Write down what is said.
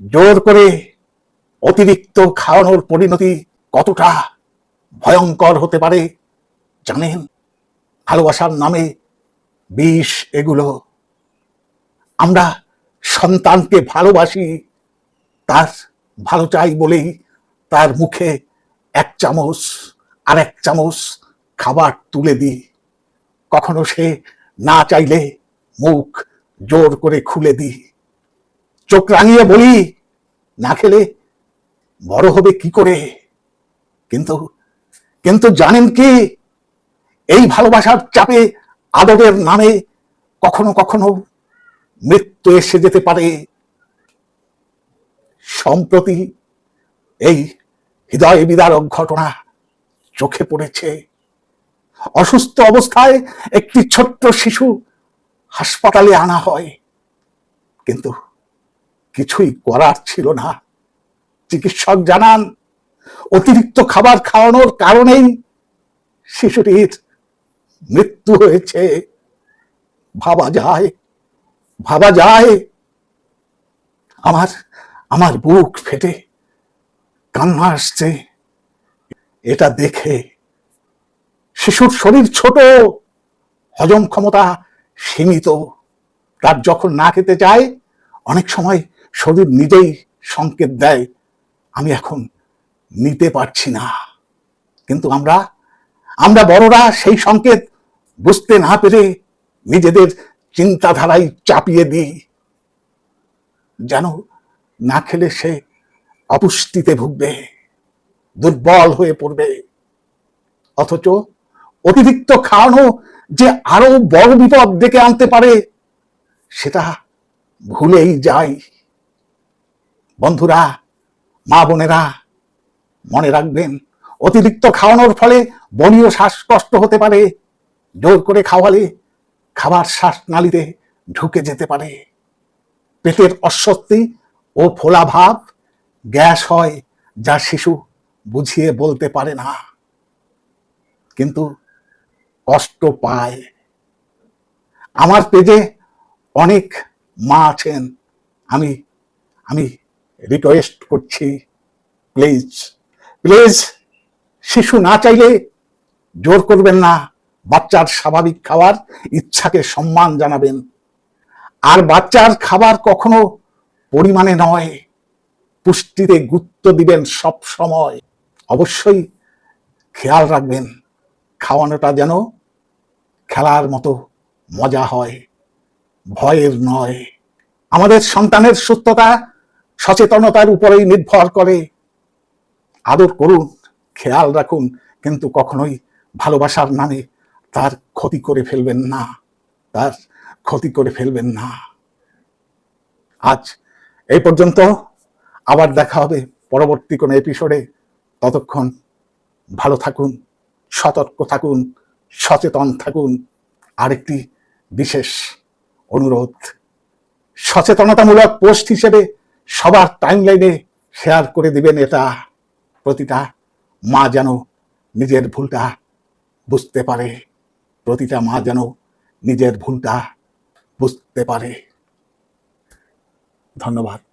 জোর করে অতিরিক্ত খাওয়ানোর পরিণতি কতটা ভয়ঙ্কর হতে পারে জানেন? ভালোবাসার নামে বিষ এগুলো। আমরা সন্তানকে ভালোবাসি, তার ভালো চাই বলেই তার মুখে এক চামচ আর এক চামচ খাবার তুলে দিই। কখনো সে না চাইলে মুখ জোর করে খুলে দিই। চোখ রাঙিয়ে বলি, না খেলে বড় হবে কি করে? কিন্তু কিন্তু জানেন কি, এই ভালোবাসার চাপে আদরের নামে কখনো কখনো মৃত্যু এসে যেতে পারে। সম্প্রতি এই হৃদয় বিদারক ঘটনা চোখে পড়েছে। অসুস্থ অবস্থায় একটি ছোট্ট শিশু হাসপাতালে আনা হয়। কিন্তু কিছুই করার ছিল না। চিকিৎসক জানান, অতিরিক্ত খাবার খাওয়ানোর কারণেই শিশুটির মৃত্যু হয়েছে। ভাবা যায় ভাবা যায়, আমার আমার বুক ফেটে, কান্না আসছে। এটা দেখে শিশুর শরীর ছোট, হজম ক্ষমতা সীমিত। তার যখন না খেতে চায়, অনেক সময় শরীর নিজেই সংকেত দেয়, আমি এখন নিতে পারছি না। কিন্তু আমরা আমরা বড়রা সেই সংকেত বুঝতে না পেরে নিজেদের চিন্তাধারায় চাপিয়ে দিই। যেন না খেলে সে অপুষ্টিতে ভুগবে, দুর্বল হয়ে পড়বে। অথচ অতিরিক্ত খাওয়ানো যে আরও বড় বিপদ ডেকে আনতে পারে, সেটা ভুলেই যাই। বন্ধুরা, মা বোনেরা, মনে রাখবেন, অতিরিক্ত খাওয়ানোর ফলে বনীয় শ্বাসকষ্ট হতে পারে, জোর করে খাওয়ালে খাবার শ্বাসনালীতে ঢুকে যেতে পারে। পেটের অস্বস্তি ও ফোলা ভাব গ্যাস হয় যা শিশু বুঝিয়ে বলতে পারে না। কিন্তু কষ্ট পায়। আমার পেজে অনেক মা আছেন। আমি আমি রিকোয়েস্ট করছি। প্লিজ প্লিজ শিশু না চাইলে জোর করবেন না। বাচ্চার স্বাভাবিক খাবার ইচ্ছাকে সম্মান জানাবেন। আর বাচ্চার খাবার কখনো পরিমাণে নয়। পুষ্টিতে গুরুত্ব দিবেন সব সময়। অবশ্যই খেয়াল রাখবেন, খাওয়ানোটা যেন খেলার মতো মজা হয়, ভয়ের নয়। আমাদের সন্তানের সুস্থতা সচেতনতার উপরেই নির্ভর করে। আদর করুন, খেয়াল রাখুন, কিন্তু কখনোই ভালোবাসার নামে তার ক্ষতি করে ফেলবেন না, তার ক্ষতি করে ফেলবেন না। আজ এই পর্যন্ত, আবার দেখা হবে পরবর্তী কোনো এপিসোডে ততক্ষণ ভালো থাকুন, সতর্ক থাকুন, সচেতন থাকুন। আরেকটি বিশেষ অনুরোধ, সচেতনতামূলক পোস্ট হিসেবে সবার টাইমলাইনে শেয়ার করে দিবেন এটা প্রতিটা মা যেন নিজের ভুলটা বুঝতে পারে। প্রতিটা মা যেন নিজের ভুলটা বুঝতে পারে। ধন্যবাদ।